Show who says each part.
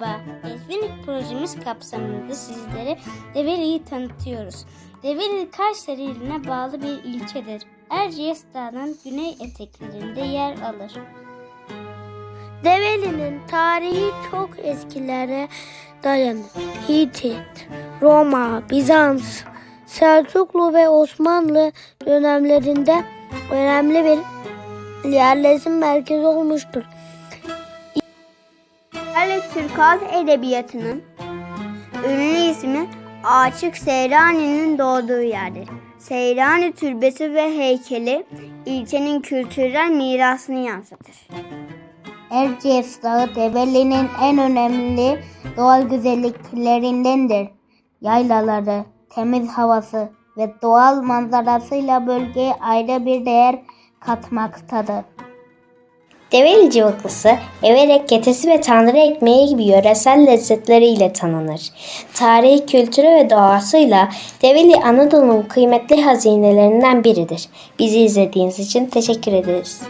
Speaker 1: Merhaba, Etkinlik projemiz kapsamında sizlere Develi'yi tanıtıyoruz. Develi Kayseri iline bağlı bir ilçedir. Erciyes Dağı'nın güney eteklerinde yer alır.
Speaker 2: Develi'nin tarihi çok eskilere dayanır. Hitit, Roma, Bizans, Selçuklu ve Osmanlı dönemlerinde önemli bir yerleşim merkezi olmuştur.
Speaker 3: Yerli Türk Halk Edebiyatı'nın ünlü ismi Aşık Seyrani'nin doğduğu yerdir. Seyrani türbesi ve heykeli ilçenin kültürel mirasını yansıtır.
Speaker 4: Erciyes Dağı Develi'nin en önemli doğal güzelliklerindendir. Yaylaları, temiz havası ve doğal manzarasıyla bölgeye ayrı bir değer katmaktadır.
Speaker 5: Develi cıvıklısı, everek ketesi ve tanrı ekmeği gibi yöresel lezzetleriyle tanınır. Tarihi, kültürü ve doğasıyla Develi Anadolu'nun kıymetli hazinelerinden biridir. Bizi izlediğiniz için teşekkür ederiz.